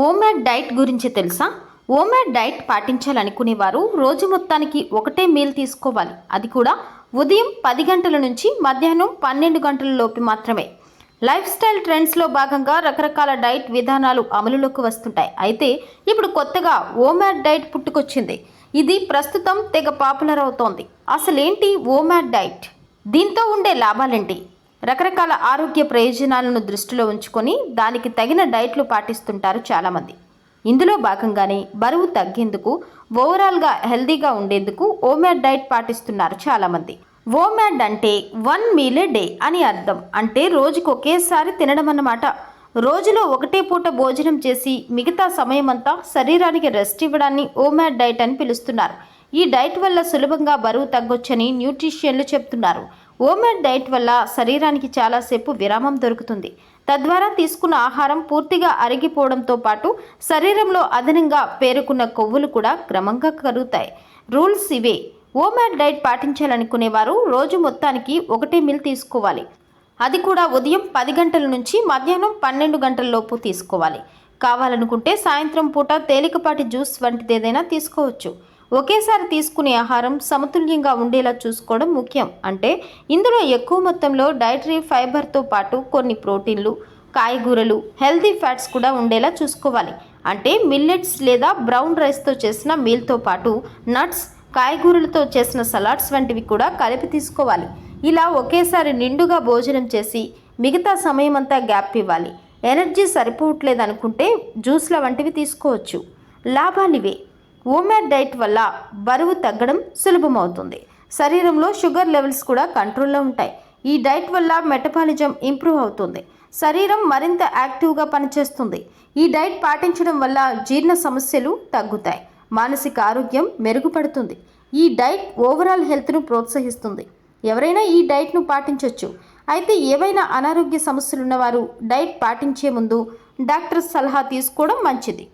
OMAD diet గురించి తెలుసా? OMAD diet పాటించాలనుకునేవారు రోజు మొత్తానికి ఒకటే మీల్ తీసుకోవాలి. అది కూడా ఉదయం పది గంటల నుంచి మధ్యాహ్నం పన్నెండు గంటల లోపు మాత్రమే. లైఫ్ స్టైల్ ట్రెండ్స్లో భాగంగా రకరకాల డైట్ విధానాలు అమలులోకి వస్తుంటాయి. అయితే ఇప్పుడు కొత్తగా ఓమాడ్ డైట్ పుట్టుకొచ్చింది. ఇది ప్రస్తుతం తెగ పాపులర్ అవుతోంది. అసలేంటి ఓమాడ్ డైట్? దీంతో ఉండే లాభాలేంటి? రకరకాల ఆరోగ్య ప్రయోజనాలను దృష్టిలో ఉంచుకొని దానికి తగిన డైట్లు పాటిస్తుంటారు చాలామంది. ఇందులో భాగంగానే బరువు తగ్గేందుకు ఓవరాల్గా హెల్దీగా ఉండేందుకు ఓమాడ్ డైట్ పాటిస్తున్నారు చాలామంది. ఓమ్యాడ్ అంటే వన్ మీల్ ఏ డే అని అర్థం. అంటే రోజుకు ఒకేసారి తినడం అన్నమాట రోజులో ఒకటే పూట భోజనం చేసి మిగతా సమయమంతా శరీరానికి రెస్ట్ ఇవ్వడాన్ని ఓమాడ్ డైట్ అని పిలుస్తున్నారు. ఈ డైట్ వల్ల సులభంగా బరువు తగ్గొచ్చని న్యూట్రిషియన్లు చెప్తున్నారు. ఓమెడ్ డైట్ వల్ల శరీరానికి చాలాసేపు విరామం దొరుకుతుంది. తద్వారా తీసుకున్న ఆహారం పూర్తిగా అరిగిపోవడంతో పాటు శరీరంలో అదనంగా పేరుకున్న కొవ్వులు కూడా క్రమంగా కరుగుతాయి. రూల్స్ ఇవే. ఓమాడ్ డైట్ పాటించాలనుకునేవారు రోజు మొత్తానికి ఒకటే మిల్ తీసుకోవాలి. అది కూడా ఉదయం పది గంటల నుంచి మధ్యాహ్నం పన్నెండు గంటల లోపు తీసుకోవాలి. కావాలనుకుంటే సాయంత్రం పూట తేలికపాటి జ్యూస్ వంటిది ఏదైనా తీసుకోవచ్చు. ఒకేసారి తీసుకునే ఆహారం సమతుల్యంగా ఉండేలా చూసుకోవడం ముఖ్యం. అంటే ఇందులో ఎక్కువ మొత్తంలో డైటరీ ఫైబర్తో పాటు కొన్ని ప్రోటీన్లు కాయగూరలు హెల్తీ ఫ్యాట్స్ కూడా ఉండేలా చూసుకోవాలి. అంటే మిల్లెట్స్ లేదా బ్రౌన్ రైస్తో చేసిన మీల్తో పాటు నట్స్ కాయగూరలతో చేసిన సలాడ్స్ వంటివి కూడా కలిపి తీసుకోవాలి. ఇలా ఒకేసారి నిండుగా భోజనం చేసి మిగతా సమయం అంతా గ్యాప్ ఇవ్వాలి. ఎనర్జీ సరిపోవట్లేదు అనుకుంటే జ్యూస్ల వంటివి తీసుకోవచ్చు. లాభాలివే. ఓమాడ్ డైట్ వల్ల బరువు తగ్గడం సులభమవుతుంది. శరీరంలో షుగర్ లెవెల్స్ కూడా కంట్రోల్లో ఉంటాయి. ఈ డైట్ వల్ల మెటబాలిజం ఇంప్రూవ్ అవుతుంది. శరీరం మరింత యాక్టివ్గా పనిచేస్తుంది. ఈ డైట్ పాటించడం వల్ల జీర్ణ సమస్యలు తగ్గుతాయి. మానసిక ఆరోగ్యం మెరుగుపడుతుంది. ఈ డైట్ ఓవరాల్ హెల్త్ను ప్రోత్సహిస్తుంది. ఎవరైనా ఈ డైట్ను పాటించవచ్చు అయితే ఏవైనా అనారోగ్య సమస్యలు ఉన్నవారు డైట్ పాటించే ముందు డాక్టర్ సలహా తీసుకోవడం మంచిది.